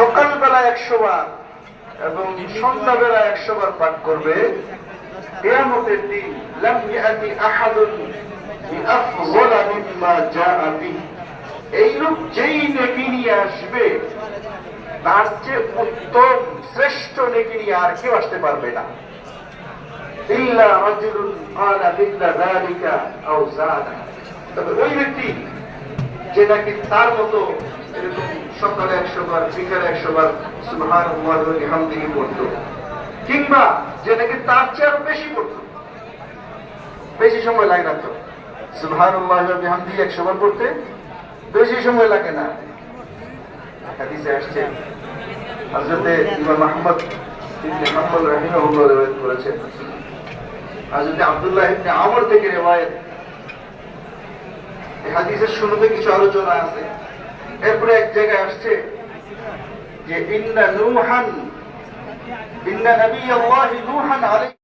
সকালবেলা একশো বার এবং সন্ধ্যাবেলা একশো বার পাঠ করবে। বিহি এই লোক যেই নেকি নিয়ে আসবে, তার চেয়ে উত্তম, শ্রেষ্ঠ নেকি নিয়ে আর কেউ আসতে পারবে না। তবে ওই ব্যক্তি যে নাকি তার মতো সকালে একশো বার বিকালে একশো বার ওয়া বিহামদিহি পড়তো। কিংবা যে নাকি তার চেয়ে আরও বেশি পড়তো। বেশি সময় লাগে না তো। ওয়া বিহামদিহি একশো বার পড়তে বেশি সময় লাগে না। আসছে ইমাম আহমদ ইবনে রাহিমাহুল্লাহ রিওয়ায়াত করেছেন। আব্দুল্লাহ ইবনে আমর থেকে রিওয়ায়াত হাদিসের শুরুতে কিছু আলোচনা আছে। এরপরে এক জায়গায় আসছে যে, ইন্না নুহান, ইন্না নবী আল্লাহ নুহান আলাইহিস